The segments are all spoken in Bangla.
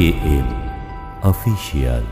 के एम ऑफिशियल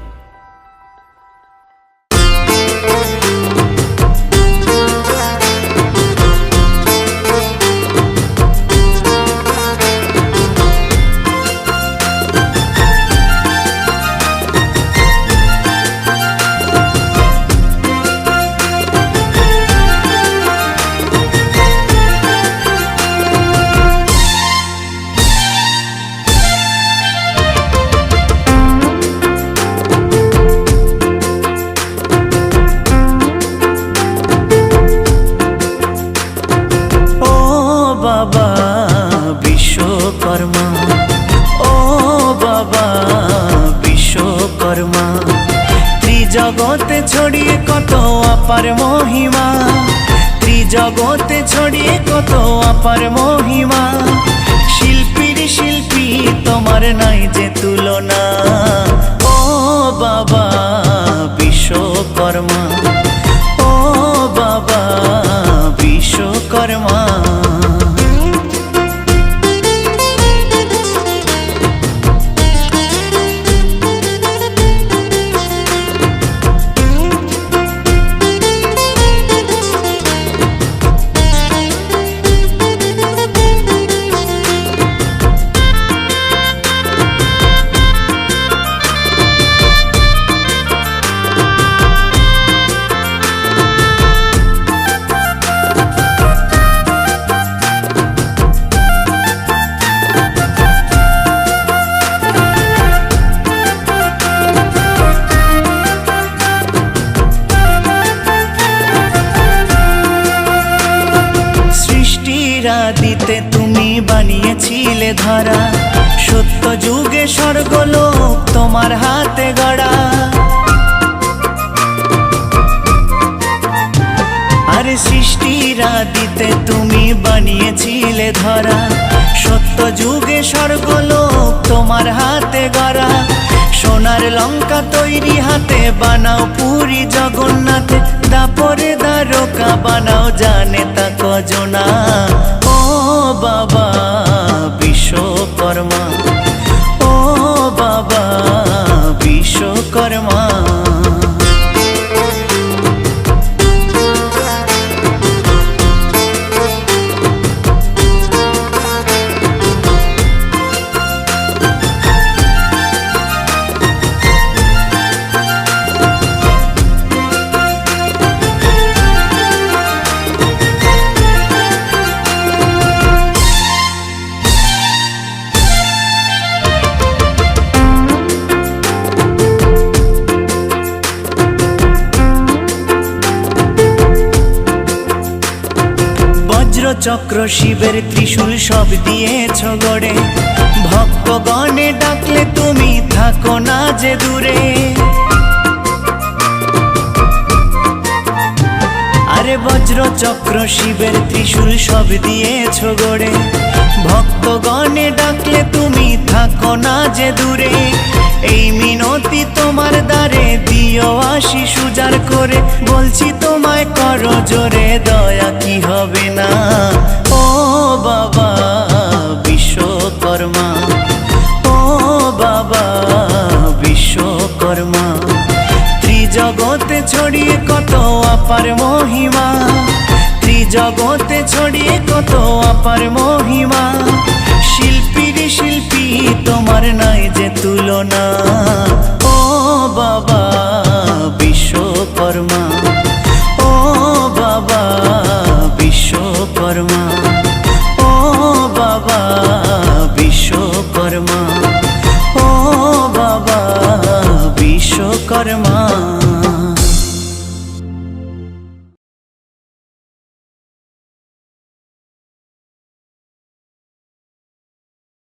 ত্রিজগতে ছড়িয়ে কত আপার মহিমা। ত্রিজগতে ছড়িয়ে কত আপার মহিমা। শিল্পীর শিল্পী, তোমার নাই যে তুলনা। ও বাবা, বিশ্বকর্মা। ও বাবা, বিশ্বকর্মা। সৃষ্টির আদিতে তুমি বানিয়েছিলে ধরা। সত্য যুগে স্বর্গলোক তোমার হাতে গড়া। আরে সৃষ্টির আদিতে তুমি বানিয়েছিলে ধরা। সত্য যুগে স্বর্গলোক তোমার হাতে গড়া। সোনার লঙ্কা তৈরি হাতে বানাও পুরী জগন্নাথে বজ্রচক্র শিবের ত্রিশূল সব দিয়েছ গড়ে। ভক্তগণে ডাকলে তুমি থাকো না যে দূরে। আরে বজ্রচক্র শিবের ত্রিশূল সব দিয়েছ গড়ে। ভক্তগণে ডাকলে তুমি থাকো না যে দূরে। এই মিনতি তোমার দ্বারে দিও আশি সুজার করে। বলছি করো জোরে দয়া কি হবে না? ও বাবা, বিশ্বকর্মা। ও বাবা, বিশ্বকর্মা। ত্রিজগতে ছড়িয়ে কত আপার মহিমা? ত্রিজগতে ছড়িয়ে কত আপার মহিমা? শিল্পীর শিল্পী, তোমার নাই যে তুলনা।